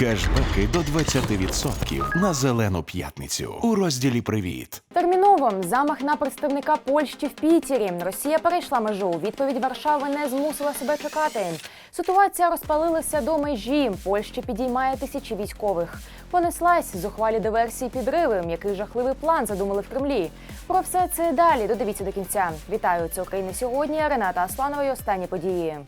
Кешбеки до 20% на зелену п'ятницю у розділі Привіт. Терміново замах на представника Польщі в Пітері. Росія перейшла межу. Відповідь Варшави не змусила себе чекати. Ситуація розпалилася до межі. Польща підіймає тисячі військових. Понеслась зухвалі диверсії підриви. Який жахливий план задумали в Кремлі. Про все це далі. Додивіться до кінця. Вітаю це Україна сьогодні. Рената Асланова і останні події.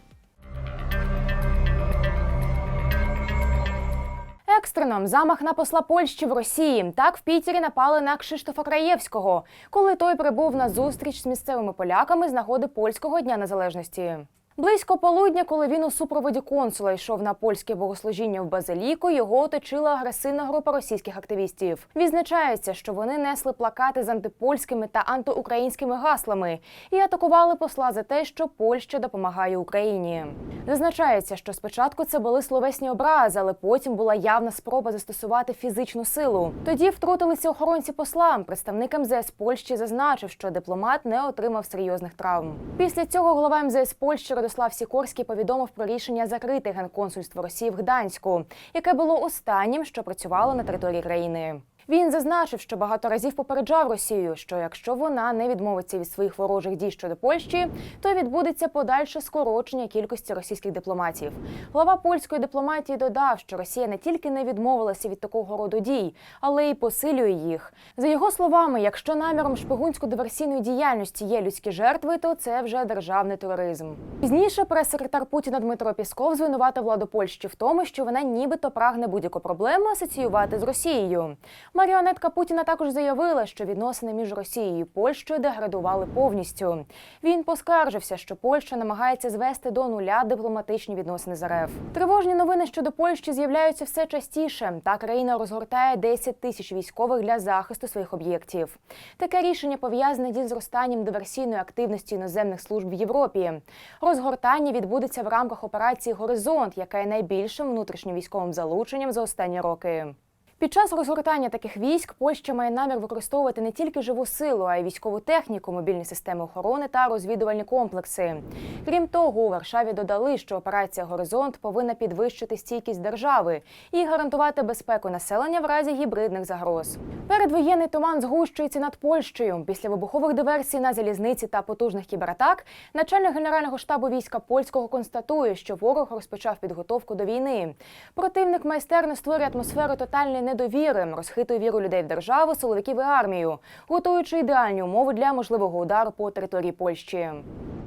Екстрено замах на посла Польщі в Росії. Так в Пітері напали на Кшиштофа Краєвського, коли той прибув на зустріч з місцевими поляками з нагоди польського дня незалежності. Близько полудня, коли він у супроводі консула йшов на польське богослужіння в Базиліку, його оточила агресивна група російських активістів. Відзначається, що вони несли плакати з антипольськими та антиукраїнськими гаслами і атакували посла за те, що Польща допомагає Україні. Зазначається, що спочатку це були словесні образи, але потім була явна спроба застосувати фізичну силу. Тоді втрутилися охоронці посла. Представник МЗС Польщі зазначив, що дипломат не отримав серйозних травм. Після цього голова МЗС Польщі Радослав Сікорський повідомив про рішення закрити генконсульство Росії в Гданську, яке було останнім, що працювало на території країни. Він зазначив, що багато разів попереджав Росію, що якщо вона не відмовиться від своїх ворожих дій щодо Польщі, то відбудеться подальше скорочення кількості російських дипломатів. Глава польської дипломатії додав, що Росія не тільки не відмовилася від такого роду дій, але й посилює їх. За його словами, якщо наміром шпигунсько-диверсійної діяльності є людські жертви, то це вже державний тероризм. Пізніше прес-секретар Путіна Дмитро Пісков звинуватив владу Польщі в тому, що вона нібито прагне будь-яку проблему асоціювати з Росією. Маріонетка Путіна також заявила, що відносини між Росією і Польщею деградували повністю. Він поскаржився, що Польща намагається звести до нуля дипломатичні відносини з РФ. Тривожні новини щодо Польщі з'являються все частіше. Та країна розгортає 10 тисяч військових для захисту своїх об'єктів. Таке рішення пов'язане зі зростанням диверсійної активності іноземних служб в Європі. Розгортання відбудеться в рамках операції Горизонт, яка є найбільшим внутрішньовійськовим військовим залученням за останні роки. Під час розгортання таких військ Польща має намір використовувати не тільки живу силу, а й військову техніку, мобільні системи охорони та розвідувальні комплекси. Крім того, у Варшаві додали, що операція Горизонт повинна підвищити стійкість держави і гарантувати безпеку населення в разі гібридних загроз. Передвоєнний туман згущується над Польщею. Після вибухових диверсій на залізниці та потужних кібератак начальник генерального штабу війська польського констатує, що ворог розпочав підготовку до війни. Противник майстерно створює атмосферу тотальної недовіри, розхитує віру людей в державу, силовиків і армію, готуючи ідеальні умови для можливого удару по території Польщі.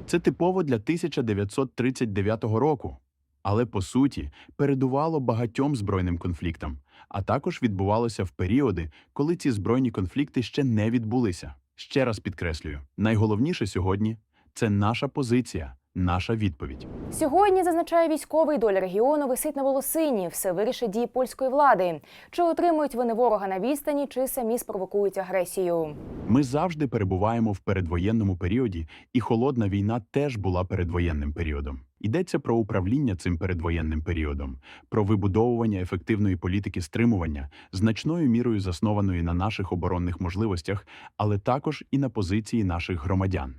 Це типово для 1939 року, але по суті передувало багатьом збройним конфліктам, а також відбувалося в періоди, коли ці збройні конфлікти ще не відбулися. Ще раз підкреслюю: найголовніше сьогодні це наша позиція, наша відповідь. Сьогодні зазначає військовий доля регіону висить на волосині. Все вирішить дії польської влади. Чи отримують вони ворога на відстані, чи самі спровокують агресію. Ми завжди перебуваємо в передвоєнному періоді, і холодна війна теж була передвоєнним періодом. Йдеться про управління цим передвоєнним періодом, про вибудовування ефективної політики стримування, значною мірою заснованої на наших оборонних можливостях, але також і на позиції наших громадян.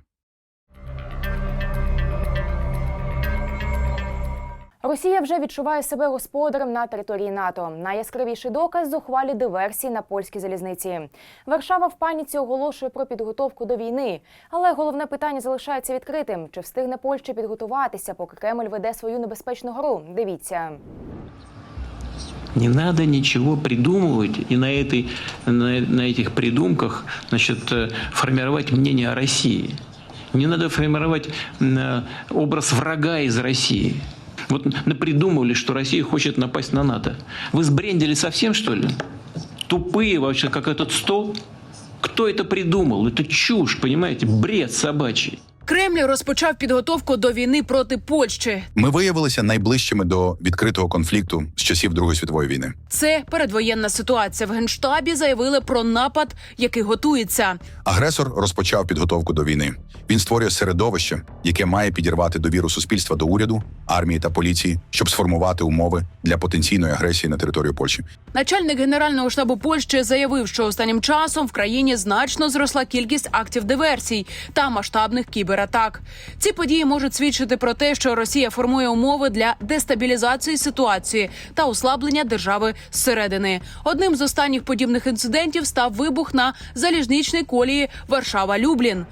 Росія вже відчуває себе господарем на території НАТО. Найяскравіший доказ зухвалі диверсії на польській залізниці. Варшава в паніці оголошує про підготовку до війни. Але головне питання залишається відкритим: чи встигне Польща підготуватися, поки Кремль веде свою небезпечну гру? Дивіться. Не надо ничего придумывать и на, этой, на, на этих придумках значит, э, формировать мнение о России. Не надо формировать э, образ врага из России. Вот напридумывали, что Россия хочет напасть на НАТО. Вы сбрендили совсем, что ли? Тупые вообще, как этот стол? Кто это придумал? Это чушь, понимаете? Бред собачий. Кремль розпочав підготовку до війни проти Польщі. Ми виявилися найближчими до відкритого конфлікту з часів Другої світової війни. Це передвоєнна ситуація. В генштабі заявили про напад, який готується. Агресор розпочав підготовку до війни. Він створює середовище, яке має підірвати довіру суспільства до уряду, армії та поліції, щоб сформувати умови для потенційної агресії на територію Польщі. Начальник генерального штабу Польщі заявив, що останнім часом в країні значно зросла кількість актів диверсій та масштабних кібератак. Кібератак. Ці події можуть свідчити про те, що Росія формує умови для дестабілізації ситуації та ослаблення держави зсередини. Одним з останніх подібних інцидентів став вибух на залізничній колії Варшава-Люблін.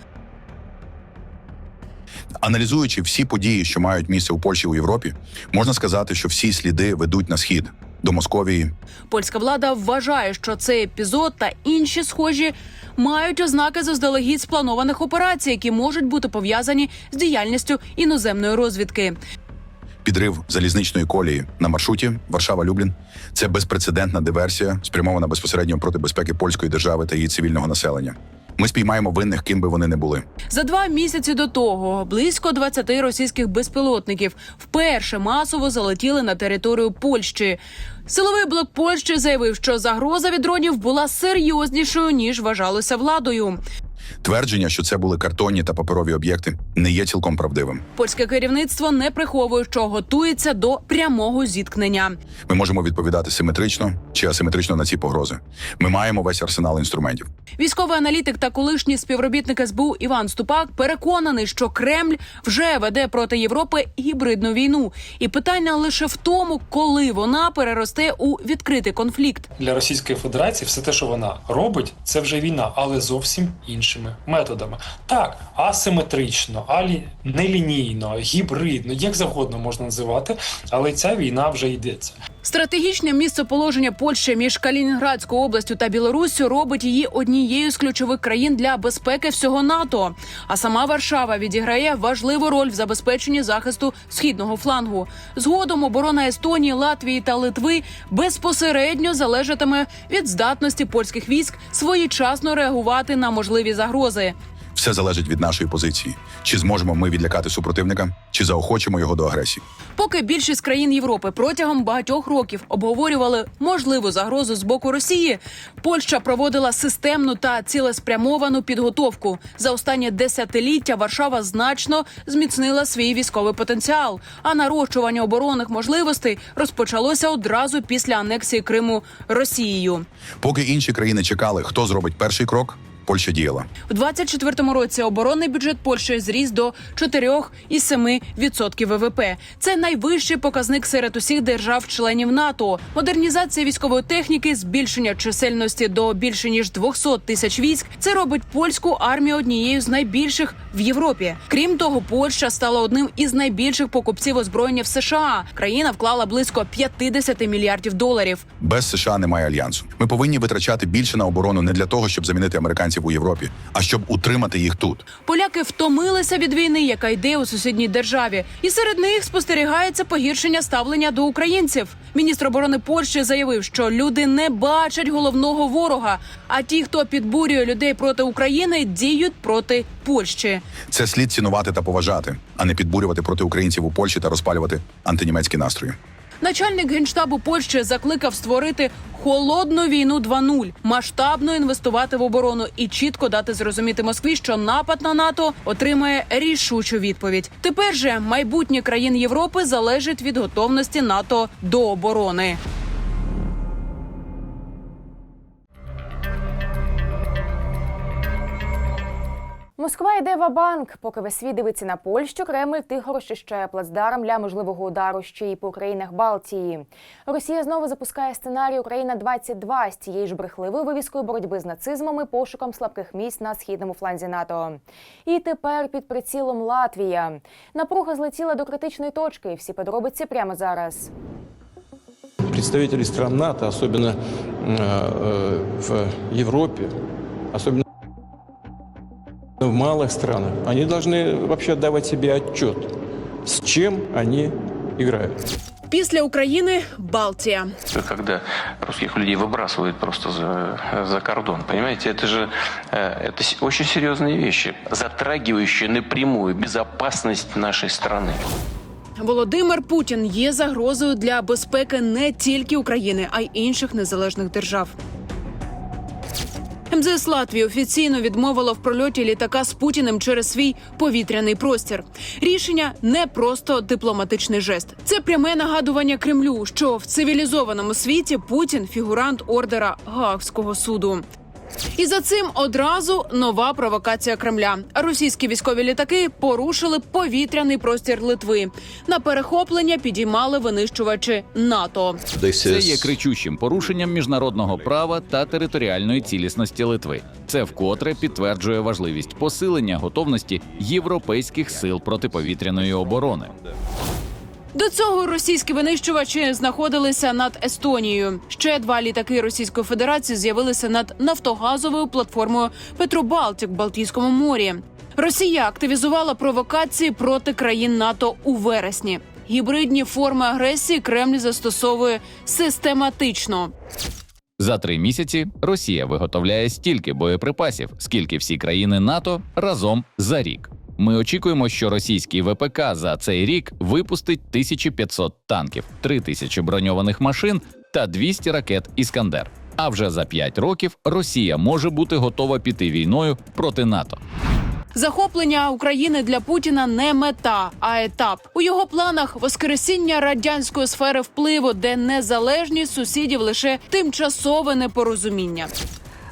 Аналізуючи всі події, що мають місце у Польщі у Європі, можна сказати, що всі сліди ведуть на схід до Московії, Польська влада вважає, що цей епізод та інші схожі мають ознаки заздалегідь спланованих операцій, які можуть бути пов'язані з діяльністю іноземної розвідки. підрив залізничної колії на маршруті Варшава-Люблін. Це безпрецедентна диверсія, спрямована безпосередньо проти безпеки польської держави та її цивільного населення. Ми спіймаємо винних, ким би вони не були. За два місяці до того близько 20 російських безпілотників вперше масово залетіли на територію Польщі. Силовий блок Польщі заявив, що загроза від дронів була серйознішою ніж вважалося владою. Твердження, що це були картонні та паперові об'єкти, не є цілком правдивим. Польське керівництво не приховує, що готується до прямого зіткнення. Ми можемо відповідати симетрично чи асиметрично на ці погрози. Ми маємо весь арсенал інструментів. Військовий аналітик та колишній співробітник СБУ Іван Ступак переконаний, що Кремль вже веде проти Європи гібридну війну, і питання лише в тому, коли вона переросте у відкритий конфлікт. для Російської Федерації все те, що вона робить, це вже війна, але зовсім іншими методами. Так, асиметрично, алі нелінійно, гібридно, як завгодно можна називати, але ця війна вже йдеться. Стратегічне місцеположення Польщі між Калінінградською областю та Білоруссю робить її однією з ключових країн для безпеки всього НАТО. А сама Варшава відіграє важливу роль в забезпеченні захисту східного флангу. Згодом оборона Естонії, Латвії та Литви безпосередньо залежатиме від здатності польських військ своєчасно реагувати на можливі загрози. Все залежить від нашої позиції: чи зможемо ми відлякати супротивника, чи заохочимо його до агресії. Поки більшість країн Європи протягом багатьох років обговорювали можливу загрозу з боку Росії, Польща проводила системну та цілеспрямовану підготовку. За останнє десятиліття Варшава значно зміцнила свій військовий потенціал. А нарощування оборонних можливостей розпочалося одразу після анексії Криму Росією. Поки інші країни чекали, хто зробить перший крок, Польща діяла. У 24-му році оборонний бюджет Польщі зріс до 4,7% ВВП. Це найвищий показник серед усіх держав-членів НАТО. Модернізація військової техніки, збільшення чисельності до більше ніж 200 тисяч військ. Це робить польську армію однією з найбільших в Європі. Крім того, Польща стала одним із найбільших покупців озброєння в США. Країна вклала близько 50 мільярдів доларів. Без США немає альянсу. Ми повинні витрачати більше на оборону не для того, щоб замінити американців у Європі, а щоб утримати їх тут. Поляки втомилися від війни, яка йде у сусідній державі, і серед них спостерігається погіршення ставлення до українців. Міністр оборони Польщі заявив, що люди не бачать головного ворога. А ті, хто підбурює людей проти України, діють проти Польщі. Це слід цінувати та поважати, а не підбурювати проти українців у Польщі та розпалювати антинімецькі настрої. Начальник генштабу Польщі закликав створити холодну війну 2.0, масштабно інвестувати в оборону і чітко дати зрозуміти Москві, що напад на НАТО отримає рішучу відповідь. Тепер же майбутнє країн Європи залежить від готовності НАТО до оборони. Москва йде в банк Поки весь світ дивиться на Польщу, Кремль тихо розчищає плацдарм для можливого удару ще й по країнах Балтії. Росія знову запускає сценарій Україна 22 з цією ж брехливою вивіскою боротьби з нацизмом і пошуком слабких місць на східному фланзі НАТО. І тепер під прицілом Латвія. Напруга злетіла до критичної точки. Всі подробиці прямо зараз. представители стран НАТО, особенно э, э, в Европе, особенно в малых странах, они должны вообще отдавать себе отчет, с чем они играют. Після України Балтія. когда русских людей выбрасывают просто за, за кордон. Понимаете, это же э, это с- очень серьезные вещи, затрагивающие напрямую безопасность нашей страны. Володимир Путін є загрозою для безпеки не тільки України, а й інших незалежних держав. МЗС Латвії офіційно відмовило в прольоті літака з Путіним через свій повітряний простір. Рішення не просто дипломатичний жест. Це пряме нагадування Кремлю, що в цивілізованому світі Путін фігурант ордера Гаагського суду. І за цим одразу нова провокація Кремля. Російські військові літаки порушили повітряний простір Литви. На перехоплення підіймали винищувачі НАТО. Це є кричущим порушенням міжнародного права та територіальної цілісності Литви. Це вкотре підтверджує важливість посилення готовності європейських сил протиповітряної оборони. До цього російські винищувачі знаходилися над Естонією. Ще два літаки Російської Федерації з'явилися над нафтогазовою платформою Петробалтік в Балтійському морі. Росія активізувала провокації проти країн НАТО у вересні. Гібридні форми агресії Кремль застосовує систематично. За три місяці Росія виготовляє стільки боєприпасів, скільки всі країни НАТО разом за рік. Ми очікуємо, що російський ВПК за цей рік випустить 1500 танків, 3000 броньованих машин та 200 ракет Іскандер. А вже за 5 років Росія може бути готова піти війною проти НАТО. Захоплення України для Путіна не мета, а етап. У його планах воскресіння радянської сфери впливу, де незалежність сусідів лише тимчасове непорозуміння.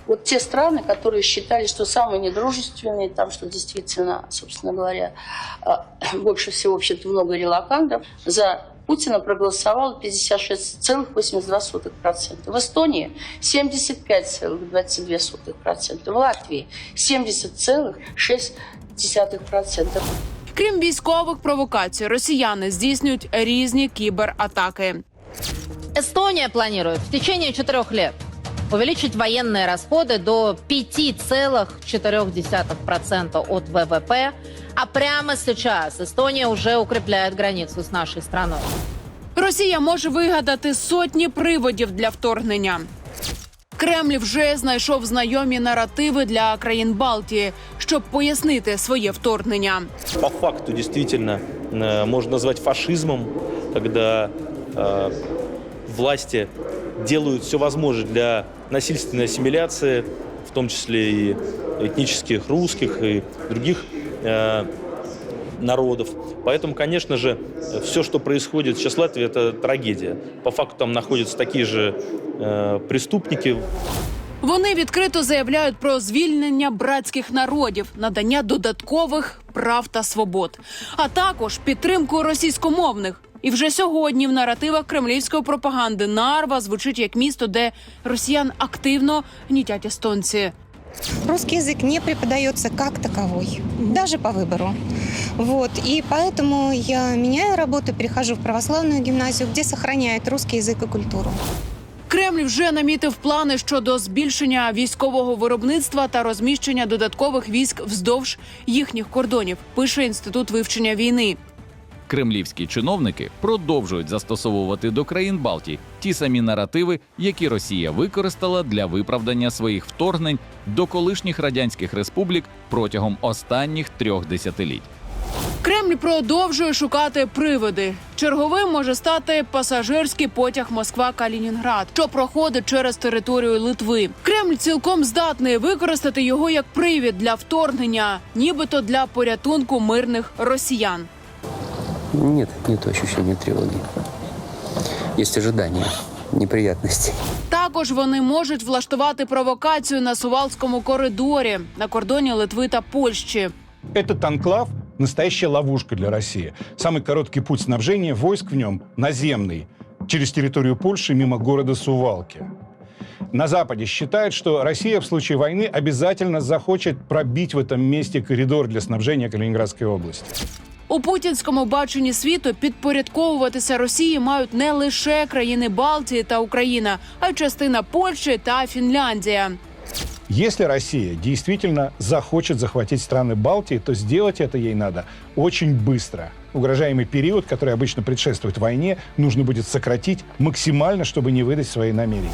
Вот те страны, которые считали, что самые недружественные, там, что действительно, собственно говоря, а, больше всего, вообще-то, много релакантов, за Путина проголосовало 56,82%. В Эстонии 75,22%. В Латвии 70,6%. Крім військових провокацій, росіяни здійснюють різні кібератаки. Эстония планирует в течение четырех лет увеличить военные расходы до 5,4% от ВВП. А прямо сейчас Эстония уже укрепляет границу с нашей страной. Росія може вигадати сотні приводів для вторгнення. Кремль вже знайшов знайомі наративи для країн Балтії, щоб пояснити своє вторгнення. по факту действительно э, можно назвать фашизмом, когда э, власти делают все возможное для насильственной ассимиляции, в том числе и этнических русских и других э, народов. Поэтому, конечно же, все, что происходит сейчас в Латвии, это трагедия. По факту там находятся такие же э, преступники, Вони відкрито заявляють про звільнення братських народів, надання додаткових прав та свобод, а також підтримку російськомовних. І вже сьогодні в наративах кремлівської пропаганди Нарва звучить як місто, де росіян активно гнітять естонці. Русский язык не преподается как таковой, даже по выбору. Вот. И поэтому я меняю работу, перехожу в православную гимназию, где сохраняют русский язык и культуру. Кремль вже намітив плани щодо збільшення військового виробництва та розміщення додаткових військ вздовж їхніх кордонів. Пише інститут вивчення війни. Кремлівські чиновники продовжують застосовувати до країн Балтії ті самі наративи, які Росія використала для виправдання своїх вторгнень до колишніх радянських республік протягом останніх трьох десятиліть. Кремль продовжує шукати приводи. Черговим може стати пасажирський потяг Москва-Калінінград, що проходить через територію Литви. Кремль цілком здатний використати його як привід для вторгнення, нібито для порятунку мирних росіян. Нет, нет ощущения тревоги. Есть ожидание неприятностей. Також вони можуть влаштувати провокацію на Сувалському коридорі на кордоні Литви та Польщі. Этот анклав – настоящая ловушка для России. Самый короткий путь снабжения войск в нем – наземный, через территорию Польши мимо города Сувалки. На Западе считают, что Россия в случае войны обязательно захочет пробить в этом месте коридор для снабжения Калининградской области. У путінському баченні світу підпорядковуватися Росії мають не лише країни Балтії та Україна, а й частина Польщі та Фінляндія. Если Россия действительно захочет захватить страны Балтии, то сделать это ей надо очень быстро. Угрожаемый период, который обычно предшествует войне, нужно будет сократить максимально, чтобы не выдать свои намерения.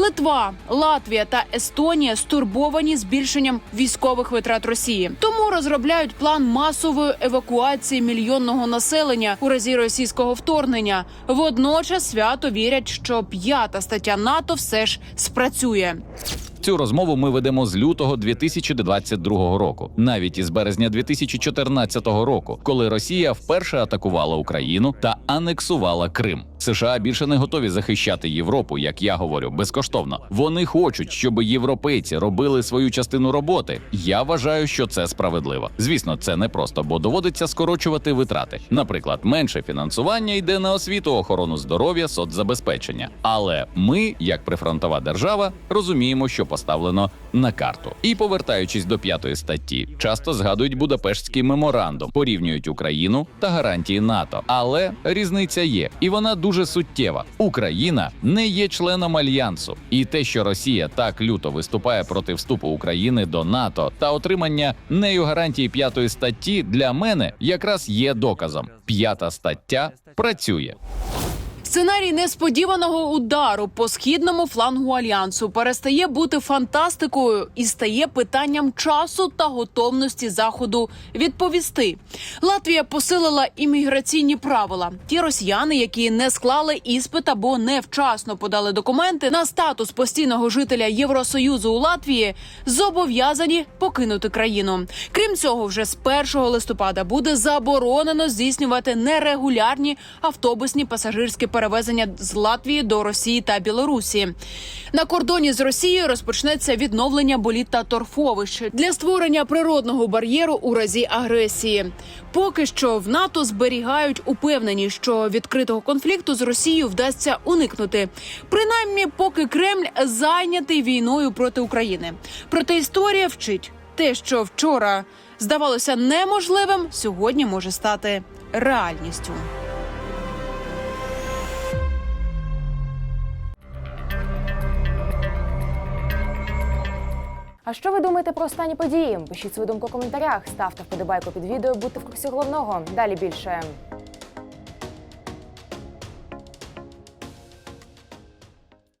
Литва, Латвія та Естонія стурбовані збільшенням військових витрат Росії, тому розробляють план масової евакуації мільйонного населення у разі російського вторгнення. Водночас свято вірять, що п'ята стаття НАТО все ж спрацює. Цю розмову ми ведемо з лютого 2022 року, навіть із березня 2014 року, коли Росія вперше атакувала Україну та анексувала Крим. США більше не готові захищати Європу, як я говорю, безкоштовно. Вони хочуть, щоб європейці робили свою частину роботи. Я вважаю, що це справедливо. Звісно, це не просто, бо доводиться скорочувати витрати. Наприклад, менше фінансування йде на освіту, охорону здоров'я, соцзабезпечення. Але ми, як прифронтова держава, розуміємо, що поставлено на карту. І повертаючись до п'ятої статті, часто згадують Будапештський меморандум, порівнюють Україну та гарантії НАТО. Але різниця є, і вона дуже суттєва. Україна не є членом альянсу, і те, що Росія так люто виступає проти вступу України до НАТО та отримання нею гарантії п'ятої статті, для мене якраз є доказом. П'ята стаття працює. Сценарій несподіваного удару по східному флангу альянсу перестає бути фантастикою і стає питанням часу та готовності заходу відповісти. Латвія посилила імміграційні правила. Ті росіяни, які не склали іспит або невчасно подали документи на статус постійного жителя Євросоюзу у Латвії, зобов'язані покинути країну. Крім цього, вже з 1 листопада буде заборонено здійснювати нерегулярні автобусні пасажирські перевезення з Латвії до Росії та Білорусі. На кордоні з Росією розпочнеться відновлення боліт та торфовищ для створення природного бар'єру у разі агресії. Поки що в НАТО зберігають упевнені, що відкритого конфлікту з Росією вдасться уникнути. Принаймні, поки Кремль зайнятий війною проти України. Проте історія вчить те, що вчора здавалося неможливим, сьогодні може стати реальністю. А що ви думаєте про останні події? Пишіть свою думку в коментарях, ставте вподобайку під відео, будьте в курсі головного. Далі більше.